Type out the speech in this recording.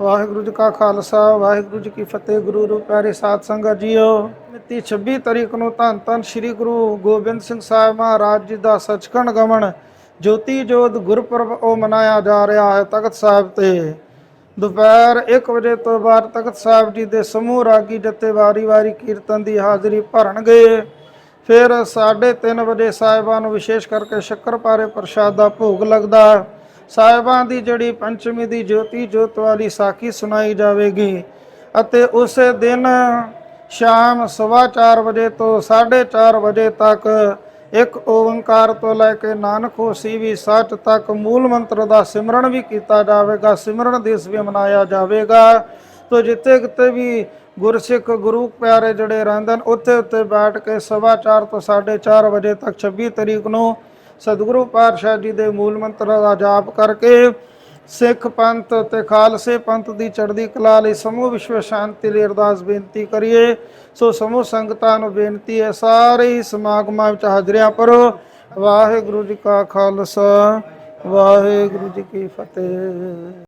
ਵਾਹਿਗੁਰੂ ਜੀ ਕਾ ਖਾਲਸਾ, ਵਾਹਿਗੁਰੂ ਜੀ ਕੀ ਫਤਿਹ। ਗੁਰੂ ਰੂਪ ਪਿਆਰੇ ਸਾਧ ਸੰਗਤ ਜੀਓ, ਮਿਤੀ 26 ਤਰੀਕ ਨੂੰ ਧੰਨ ਧੰਨ ਸ੍ਰੀ ਗੁਰੂ ਗੋਬਿੰਦ ਸਿੰਘ ਸਾਹਿਬ ਮਹਾਰਾਜ ਜੀ ਦਾ ਸੱਚਖੰਡ ਗਮਨ ਜੋਤੀ ਜੋਤ ਗੁਰਪੁਰਬ ਉਹ ਮਨਾਇਆ ਜਾ ਰਿਹਾ ਹੈ ਤਖਤ ਸਾਹਿਬ ਤੇ। ਦੁਪਹਿਰ 1 ਵਜੇ ਤੋਂ ਬਾਅਦ ਤਖਤ ਸਾਹਿਬ ਜੀ ਦੇ ਸਮੂਹ ਰਾਗੀ ਜੱਥੇ ਵਾਰੀ-ਵਾਰੀ ਕੀਰਤਨ ਦੀ ਹਾਜ਼ਰੀ ਭਰਨਗੇ। ਫਿਰ 3:30 ਵਜੇ ਸਾਹਿਬਾਂ ਨੂੰ ਵਿਸ਼ੇਸ਼ ਕਰਕੇ ਸ਼ੱਕਰਪਾਰੇ ਪ੍ਰਸ਼ਾਦ ਦਾ ਭੋਗ ਲੱਗਦਾ। ਹੈ। ਸਾਹਿਬਾਂ ਦੀ ਜਿਹੜੀ ਪੰਚਮੀ ਦੀ ਜੋਤੀ ਜੋਤ ਵਾਲੀ ਸਾਖੀ ਸੁਣਾਈ ਜਾਵੇਗੀ ਅਤੇ ਉਸੇ ਦਿਨ ਸ਼ਾਮ 4:30 ਵਜੇ ਤੋਂ 4:30 ਵਜੇ ਤੱਕ ਇੱਕ ਓੰਕਾਰ ਤੋਂ ਲੈ ਕੇ ਨਾਨਕ ਹੋਸੀ ਵੀ ਸੱਚ ਤੱਕ ਮੂਲ ਮੰਤਰ ਦਾ ਸਿਮਰਨ ਵੀ ਕੀਤਾ ਜਾਵੇਗਾ, ਸਿਮਰਨ ਦਿਵਸ ਵੀ ਮਨਾਇਆ ਜਾਵੇਗਾ। ਤੋ ਜਿੱਥੇ ਕਿਤੇ ਵੀ ਗੁਰਸਿੱਖ, ਗੁਰੂ ਪਿਆਰੇ ਜਿਹੜੇ ਰਹਿੰਦੇ ਨੇ ਉੱਥੇ ਉੱਥੇ ਬੈਠ ਕੇ ਸਵਾ ਚਾਰ ਤੋਂ 4:30 ਵਜੇ ਤੱਕ 26 ਤਰੀਕ ਨੂੰ ਸਤਿਗੁਰੂ ਪਾਤਸ਼ਾਹ ਜੀ ਦੇ ਮੂਲ ਮੰਤਰਾਂ ਦਾ ਜਾਪ ਕਰਕੇ ਸਿੱਖ ਪੰਥ ਤੇ ਖਾਲਸੇ ਪੰਥ ਦੀ ਚੜ੍ਹਦੀ ਕਲਾ ਲਈ ਸਮੂਹ ਵਿਸ਼ਵ ਸ਼ਾਂਤੀ ਲਈ ਅਰਦਾਸ ਬੇਨਤੀ ਕਰੀਏ। ਸੋ ਸਮੂਹ ਸੰਗਤਾਂ ਨੂੰ ਬੇਨਤੀ ਹੈ, ਸਾਰੇ ਹੀ ਸਮਾਗਮਾਂ ਵਿੱਚ ਹਾਜ਼ਰੀਆਂ ਭਰੋ ਵਾਹਿਗੁਰੂ ਜੀ ਕਾ ਖਾਲਸਾ, ਵਾਹਿਗੁਰੂ ਜੀ ਕੀ ਫਤਿਹ।